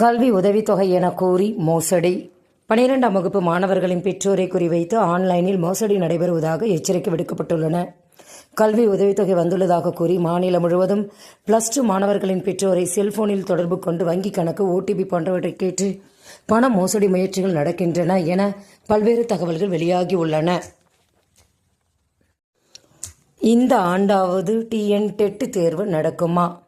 கல்வி உதவித்தொகை என கூறி மோசடி. பனிரெண்டாம் வகுப்பு மாணவர்களின் பெற்றோரை குறிவைத்து ஆன்லைனில் மோசடி நடைபெறுவதாக எச்சரிக்கை விடுக்கப்பட்டுள்ளன. கல்வி உதவித்தொகை வந்துள்ளதாக கூறி மாநிலம் முழுவதும் பிளஸ் டூ மாணவர்களின் பெற்றோரை செல்போனில் தொடர்பு கொண்டு வங்கிக் கணக்கு ஓடிபி போன்றவற்றை கேட்டு பண மோசடி முயற்சிகள் நடக்கின்றன என பல்வேறு தகவல்கள் வெளியாகியுள்ளன. இந்த ஆண்டாவது டிஎன் டெட்டு தேர்வு நடக்குமா?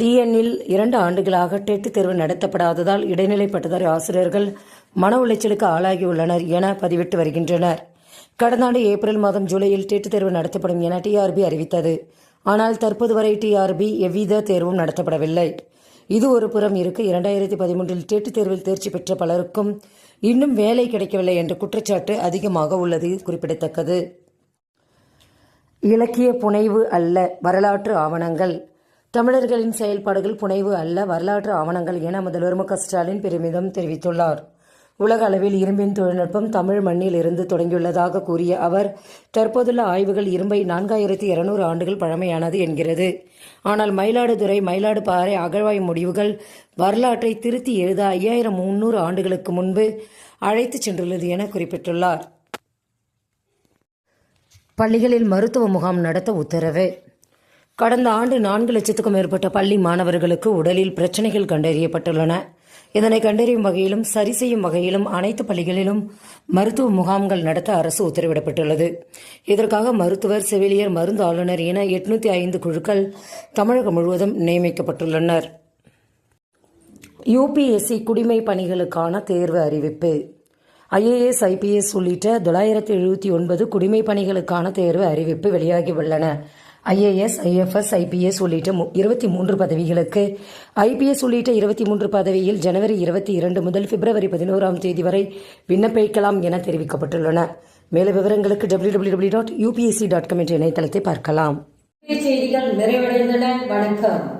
டிஎன்னில் இரண்டு ஆண்டுகளாக டெட் தேர்வு நடத்தப்படாததால் இடைநிலை பட்டதாரி ஆசிரியர்கள் மன உளைச்சலுக்கு ஆளாகியுள்ளனர் என பதிவிட்டு வருகின்றனர். கடந்த ஆண்டு ஏப்ரல் மாதம் ஜூலையில் டெட் தேர்வு நடத்தப்படும் என டிஆர்பி அறிவித்தது. ஆனால் தற்போது வரை டிஆர்பி எவ்வித தேர்வும் நடத்தப்படவில்லை. இது ஒரு புறம் இருக்க. இரண்டாயிரத்தி பதிமூன்றில் டெட் தேர்வில் தேர்ச்சி பெற்ற பலருக்கும் இன்னும் வேலை கிடைக்கவில்லை என்ற குற்றச்சாட்டு அதிகமாக உள்ளது. குறிப்பிடத்தக்கது. இலக்கிய புனைவு அல்ல வரலாற்று ஆவணங்கள். தமிழர்களின் செயல்பாடுகள் புனைவு அல்ல வரலாற்று ஆவணங்கள் என முதல்வர் மு ஸ்டாலின் பெருமிதம் தெரிவித்துள்ளார். உலக அளவில் இரும்பின் தொழில்நுட்பம் தமிழ் மண்ணில் இருந்து தொடங்கியுள்ளதாக கூறிய அவர் தற்போதுள்ள ஆய்வுகள் இரும்பை நான்காயிரத்தி இருநூறு ஆண்டுகள் பழமையானது என்கிறது. ஆனால் மயிலாடுதுறை மயிலாடுபாறை அகழ்வாய் முடிவுகள் வரலாற்றை திருத்தி எழுத ஐயாயிரம் முன்னூறு ஆண்டுகளுக்கு முன்பு அழைத்துச் சென்றுள்ளது என குறிப்பிட்டுள்ளார். பள்ளிகளில் மருத்துவ முகாம் நடத்த உத்தரவு கடந்த ஆண்டு நான்கு லட்சத்துக்கும் மேற்பட்ட பள்ளி மாணவர்களுக்கு உடலில் பிரச்சனைகள் கண்டறியப்பட்டுள்ளன. இதனை கண்டறியும் வகையிலும் சரி செய்யும் வகையிலும் அனைத்து பள்ளிகளிலும் மருத்துவ முகாம்கள் நடத்த அரசு உத்தரவிடப்பட்டுள்ளது. இதற்காக மருத்துவர் செவிலியர் மருந்து ஆளுநர் என எட்நூத்தி ஐந்து குழுக்கள் தமிழகம் முழுவதும் நியமிக்கப்பட்டுள்ளனர். யுபிஎஸ்சி குடிமை பணிகளுக்கான தேர்வு அறிவிப்பு. ஐஏஎஸ் ஐபிஎஸ் உள்ளிட்ட தொள்ளாயிரத்தி எழுபத்தி ஒன்பது குடிமை பணிகளுக்கான தேர்வு அறிவிப்பு வெளியாகியுள்ளன. ஐஏஎஸ் ஐஎஃப்எஸ் ஐபிஎஸ் உள்ளிட்ட இருபத்தி மூன்று பதவிகளுக்கு. ஐபிஎஸ் உள்ளிட்ட இருபத்தி மூன்று பதவியில் ஜனவரி இருபத்தி இரண்டு முதல் பிப்ரவரி பதினோராம் தேதி வரை விண்ணப்பிக்கலாம் என தெரிவிக்கப்பட்டுள்ளன. மேலும் விவரங்களுக்கு W W W dot UPSC dot com என்ற இணையதளத்தை பார்க்கலாம். செய்திகள் நிறைவடைந்தன. வணக்கம்.